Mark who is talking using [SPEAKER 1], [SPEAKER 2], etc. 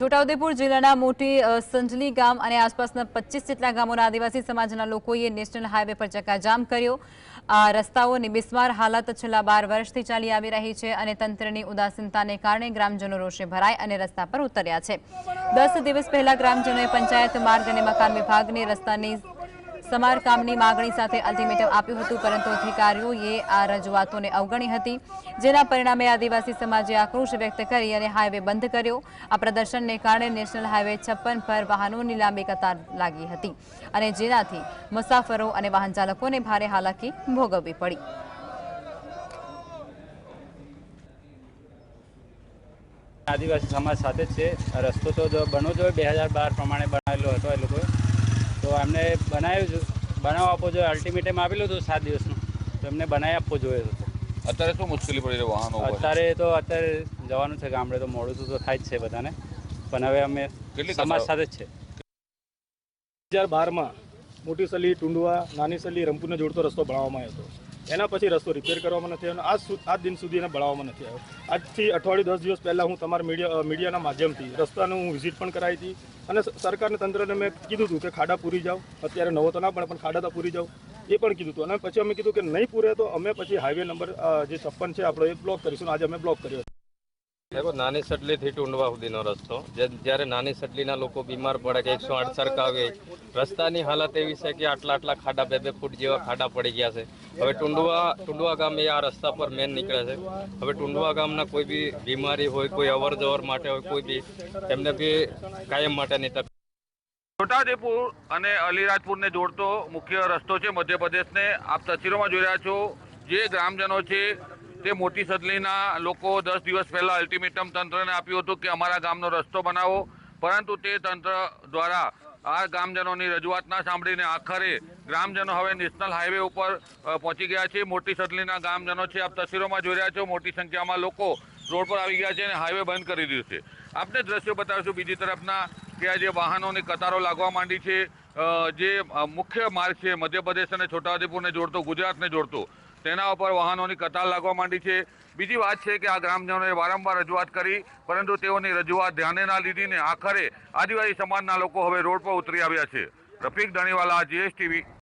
[SPEAKER 1] છોટાઉદેપુર જિલ્લાના મોટી સંજલી ગામ અને આસપાસના પચીસ જેટલા ગામોના આદિવાસી સમાજના લોકોએ નેશનલ હાઈવે પર ચક્કાજામ કર્યો. આ રસ્તાઓની બિસ્માર હાલત છેલ્લા બાર વર્ષથી ચાલી આવી રહી છે અને તંત્રની ઉદાસીનતાને કારણે ગ્રામજનો રોષે ભરાય અને રસ્તા પર ઉતર્યા છે. દસ દિવસ પહેલા ગ્રામજનોએ પંચાયત માર્ગ અને મકાન વિભાગને રસ્તાની સમારકામની માગણી સાથે અલ્ટિમેટમ આપ્યું હતું, પરંતુ અધિકારીઓએ આ રજૂઆતોને અવગણી હતી. જેના પરિણામે આદિવાસી સમાજે આક્રોશ વ્યક્ત કરી અને હાઈવે બંધ કર્યો. આ પ્રદર્શનને કારણે નેશનલ હાઈવે છપ્પન પર વાહનોની લાંબી કતાર લાગી હતી અને જેનાથી મુસાફરો અને વાહન ચાલકોને ભારે હાલાકી ભોગવવી પડી.
[SPEAKER 2] આદિવાસી સમાજ સાથે છે. રસ્તો તો બનવો જોઈએ બે હજાર બાર પ્રમાણે બનાવેલો હતો એ લોકોએ. તો એમને બનાવ્યું છું. બનાવ આપવો જોઈએ અલ્ટિમેટમ આપેલું હતું સાત દિવસનું. તો એમને બનાવી આપવો જોઈએ હતો
[SPEAKER 3] અત્યારે શું મુશ્કેલી પડી રહી વાહનો
[SPEAKER 2] અત્યારે તો અત્યારે જવાનું છે ગામડે તો મોડું તો થાય જ છે બધાને. પણ હવે અમે
[SPEAKER 3] કેટલી
[SPEAKER 2] સમાજ સાથે જ છે.
[SPEAKER 4] હજાર બારમાં મોટી સલી ટુંડવા નાની સલી રંગપુરને જોડતો રસ્તો બનાવવામાં આવ્યો હતો. એના પછી રસ્તો રિપેર કરવામાં નથી આવ્યો આજ આજ દિન સુધી એને બળાવવામાં નથી આવ્યો. આજથી અઠવાડિયું દસ દિવસ પહેલાં હું તમારા મીડિયા મીડિયાના માધ્યમથી રસ્તાનું હું વિઝિટ પણ કરાવી હતી અને સરકારને તંત્રને મેં કીધું હતું કે ખાડા પૂરી જાઓ. અત્યારે નવો તો ના પણ ખાડા તો પૂરી જાઓ. એ પણ કીધું હતું. અને પછી અમે કીધું કે નહીં પૂરે તો અમે પછી હાઈવે નંબર જે છપ્પન છે, આપણો એ બ્લોક કરીશું. આજે અમે બ્લોક કર્યો
[SPEAKER 5] દેખો નાની સટલીથી ટુંડવા સુધીનો રસ્તો. જ્યારે નાની સટલીના લોકો બીમાર પડે કે એકસો આઠ સરકાવે રસ્તાની હાલત એવી છે કે આટલા આટલા ખાડા, બે બે ફૂટ જેવા ખાડા પડી ગયા છે. હવે ટુંડવા ટુંડવા ગામ એ આ રસ્તા પર મેન નીકળે છે. હવે ટુંડવા ગામના કોઈ બી બીમારી હોય, કોઈ અવર જવર માટે હોય, કોઈ બી એમને બી કાયમ માટેની તક
[SPEAKER 3] છોટાદેપુર અને અલીરાજપુરને જોડતો મુખ્ય રસ્તો છે મધ્યપ્રદેશને. આપ તસવીરોમાં જોઈ રહ્યા છો જે ગ્રામજનો છે તે મોટી સદલીના લોકો દસ દિવસ પહેલાં અલ્ટિમેટમ તંત્રને આપ્યું હતું કે અમારા ગામનો રસ્તો બનાવો. પરંતુ તે તંત્ર દ્વારા આ ગામજનોની રજૂઆત ના સાંભળીને આખરે ગ્રામજનો હવે નેશનલ હાઈવે ઉપર પહોંચી ગયા છે. મોટી સદલીના ગામજનો છે. આપ તસવીરોમાં જોઈ રહ્યા છો, મોટી સંખ્યામાં લોકો રોડ પર આવી ગયા છે અને હાઈવે બંધ કરી દીધું છે. આપને દ્રશ્યો બતાવીશું બીજી તરફના કે આ જે વાહનોની કતારો લાગવા માંડી છે જે મુખ્ય માર્ગ છે, મધ્યપ્રદેશ અને છોટાઉદેપુરને જોડતો, ગુજરાતને જોડતો. તેના ઉપર વાહનોની કતાર લાગવા માંડી છે. બીજી વાત છે કે આ ગ્રામજનોએ વારંવાર રજૂઆત કરી, પરંતુ તેઓની રજૂઆત ધ્યાને ના લીધીને આખરે આદિવાસી સમાજના લોકો હવે રોડ પર ઉતરી આવ્યા છે. રફીક ધણીવાલા જીએસટીવી